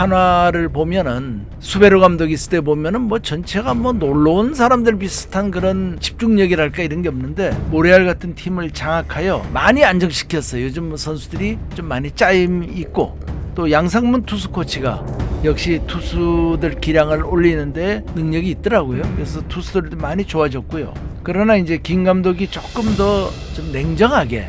한화를 보면은 수베로 감독 있을 때 보면은 뭐 전체가 뭐 놀러 온 사람들 비슷한 그런 집중력이랄까 이런 게 없는데 모레알 같은 팀을 장악하여 많이 안정시켰어요. 요즘 뭐 선수들이 좀 많이 짜임 있고 또 양상문 투수 코치가 역시 투수들 기량을 올리는데 능력이 있더라고요. 그래서 투수들도 많이 좋아졌고요. 그러나 이제 김 감독이 조금 더 좀 냉정하게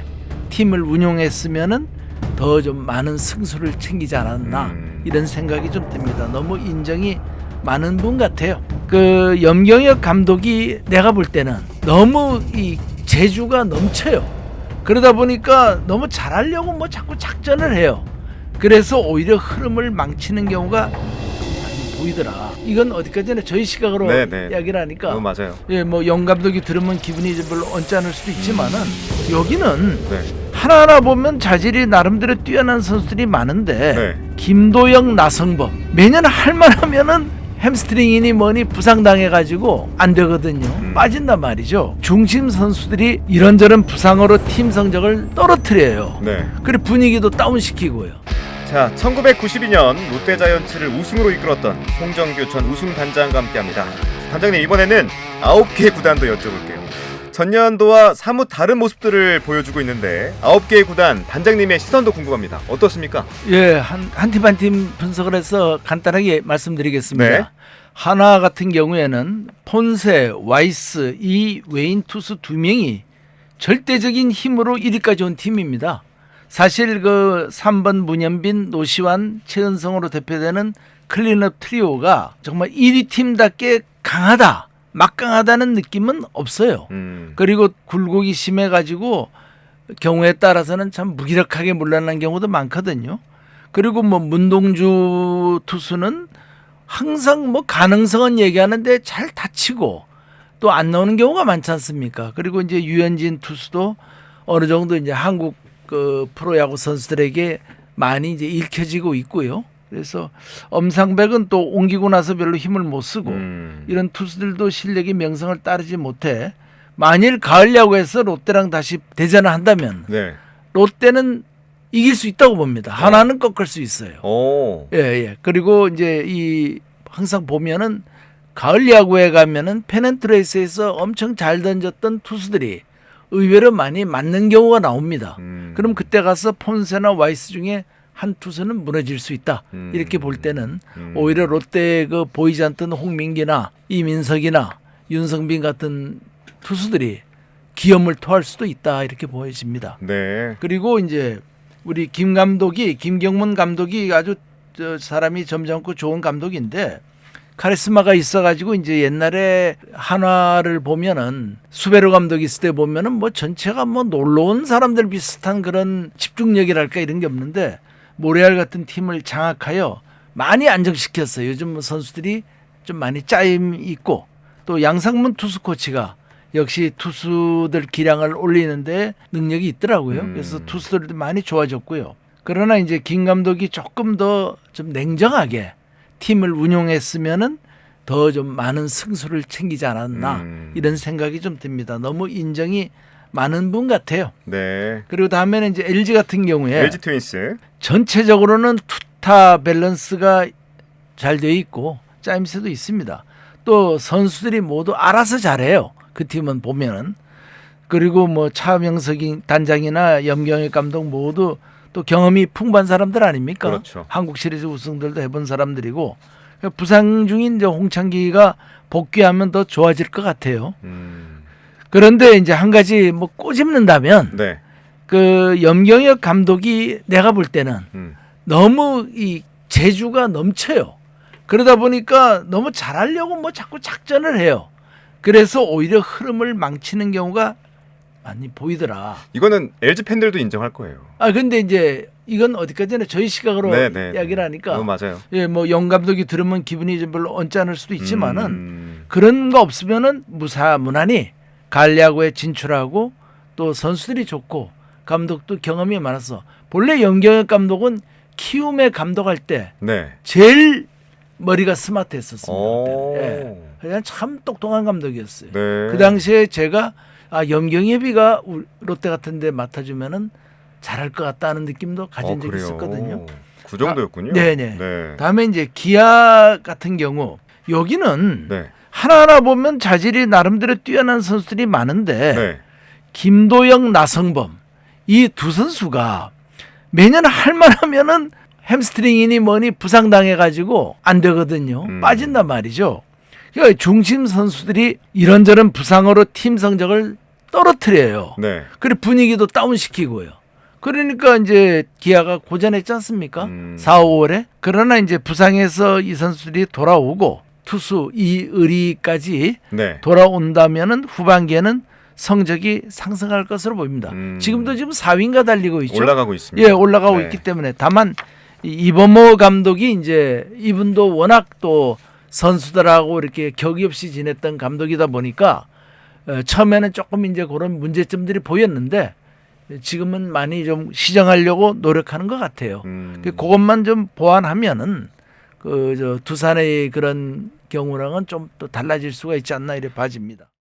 팀을 운용했으면은 더 좀 많은 승수를 챙기지 않았나 음. 이런 생각이 좀 듭니다. 너무 인정이 많은 분 같아요. 그 염경엽 감독이 내가 볼 때는 너무 이 재주가 넘쳐요. 그러다 보니까 너무 잘하려고 뭐 자꾸 작전을 해요. 그래서 오히려 흐름을 망치는 경우가 많이 보이더라. 이건 어디까지나 저희 시각으로 네, 네. 이야기를 하니까 어, 맞아요. 예, 뭐 영 감독이 들으면 기분이 좀 별로 언짢을 수도 있지만은 여기는 네. 하나하나 보면 자질이 나름대로 뛰어난 선수들이 많은데 네. 김도영, 나성범 매년 할만하면은 햄스트링이니 뭐니 부상당해가지고 안 되거든요. 음. 빠진단 말이죠. 중심 선수들이 이런저런 부상으로 팀 성적을 떨어뜨려요. 네. 그리고 분위기도 다운시키고요. 자, 1992년 롯데자이언츠를 우승으로 이끌었던 송정규 전 우승 단장과 함께합니다. 단장님 이번에는 9개 구단도 여쭤볼게요. 전년도와 사뭇 다른 모습들을 보여주고 있는데 9개의 구단 단장님의 시선도 궁금합니다. 어떻습니까? 예, 한 한 팀 한 팀 분석을 해서 간단하게 말씀드리겠습니다. 네. 하나 같은 경우에는 폰세, 와이스, 이 외인 투수 두 명이 절대적인 힘으로 1위까지 온 팀입니다. 사실 그 3번 문현빈, 노시환, 최은성으로 대표되는 클린업 트리오가 정말 1위 팀답게 강하다, 막강하다는 느낌은 없어요. 음. 그리고 굴곡이 심해 가지고 경우에 따라서는 참 무기력하게 물러난 경우도 많거든요. 그리고 뭐 문동주 투수는 항상 뭐 가능성은 얘기하는데 잘 다치고 또 안 나오는 경우가 많지 않습니까? 그리고 이제 유현진 투수도 어느 정도 이제 한국 그 프로야구 선수들에게 많이 이제 읽혀지고 있고요. 그래서 엄상백은 또 옮기고 나서 별로 힘을 못 쓰고 음. 이런 투수들도 실력이 명성을 따르지 못해 만일 가을 야구에서 롯데랑 다시 대전을 한다면 네. 롯데는 이길 수 있다고 봅니다. 하나는 꺾을 수 있어요. 오. 예, 예. 그리고 이제 이 항상 보면은 가을 야구에 가면은 페넨트레이스에서 엄청 잘 던졌던 투수들이 의외로 많이 맞는 경우가 나옵니다. 음. 그럼 그때 가서 폰세나 와이스 중에 한 투수는 무너질 수 있다. 음. 이렇게 볼 때는 음. 오히려 롯데 그 보이지 않던 홍민기나 이민석이나 윤성빈 같은 투수들이 기염을 토할 수도 있다 이렇게 보여집니다. 네. 그리고 이제 우리 김 감독이 김경문 감독이 아주 저 사람이 점잖고 좋은 감독인데 카리스마가 있어가지고 이제 옛날에 한화를 보면은 수베로 감독 있을 때 보면은 뭐 전체가 뭐 놀러 온 사람들 비슷한 그런 집중력이랄까 이런 게 없는데 모레알 같은 팀을 장악하여 많이 안정시켰어요. 요즘 뭐 선수들이 좀 많이 짜임 있고 또 양상문 투수 코치가 역시 투수들 기량을 올리는데 능력이 있더라고요. 음. 그래서 투수들도 많이 좋아졌고요. 그러나 이제 김 감독이 조금 더 좀 냉정하게 팀을 운용했으면은 더 좀 많은 승수를 챙기지 않았나 음. 이런 생각이 좀 듭니다. 너무 인정이 많은 분 같아요. 네. 그리고 다음에는 이제 LG 같은 경우에 LG 트윈스. 전체적으로는 투타 밸런스가 잘돼 있고 짜임새도 있습니다. 또 선수들이 모두 알아서 잘해요. 그 팀은 보면은 그리고 뭐 차명석 단장이나 염경엽 감독 모두 또 경험이 풍부한 사람들 아닙니까? 그렇죠. 한국 시리즈 우승들도 해본 사람들이고 부상 중인 이제 홍창기가 복귀하면 더 좋아질 것 같아요. 음. 그런데 이제 한 가지 뭐 꼬집는다면 네. 그 염경엽 감독이 내가 볼 때는 음. 너무 이 재주가 넘쳐요. 그러다 보니까 너무 잘하려고 뭐 자꾸 작전을 해요. 그래서 오히려 흐름을 망치는 경우가 많이 보이더라. 이거는 LG 팬들도 인정할 거예요. 아 근데 이제 이건 어디까지나 저희 시각으로 네, 네. 이야기를 하니까 어, 맞아요. 예, 뭐영 감독이 들으면 기분이 좀 별로 언짢을 수도 있지만은 음. 그런 거 없으면은 무사 무난히 갈야구에 진출하고 또 선수들이 좋고 감독도 경험이 많아서 본래 연경엽 감독은 키움에 감독할 때 네. 제일 머리가 스마트했었습니다. 예. 그냥 참 똑똑한 감독이었어요. 네. 그 당시에 제가 아 염경엽이가 우- 롯데 같은데 맡아주면은 잘할 것 같다는 느낌도 가진 어, 적이? 있었거든요. 그 정도였군요. 네네. 네. 다음에 이제 기아 같은 경우 여기는 네. 하나하나 보면 자질이 나름대로 뛰어난 선수들이 많은데 네. 김도영, 나성범 이 두 선수가 매년 할만하면은 햄스트링이니 뭐니 부상당해 가지고 안 되거든요. 음. 빠진단 말이죠. 그러니까 중심 선수들이 이런저런 부상으로 팀 성적을 떨어뜨려요. 네. 그리고 분위기도 다운시키고요. 그러니까 이제 기아가 고전했지 않습니까? 음. 4, 5월에. 그러나 이제 부상에서 이 선수들이 돌아오고 투수 이의리까지 네. 돌아온다면은 후반기에는 성적이 상승할 것으로 보입니다. 음. 지금도 지금 4위인가 달리고 있죠. 올라가고 있습니다. 예, 올라가고 네. 있기 때문에 다만 이 이범호 감독이 이제 이분도 워낙 또 선수들하고 이렇게 격이 없이 지냈던 감독이다 보니까 어, 처음에는 조금 이제 그런 문제점들이 보였는데 지금은 많이 좀 시정하려고 노력하는 것 같아요. 음. 그 그것만 좀 보완하면은 그 저 두산의 그런 경우랑은 좀 또 달라질 수가 있지 않나 이래 봐집니다.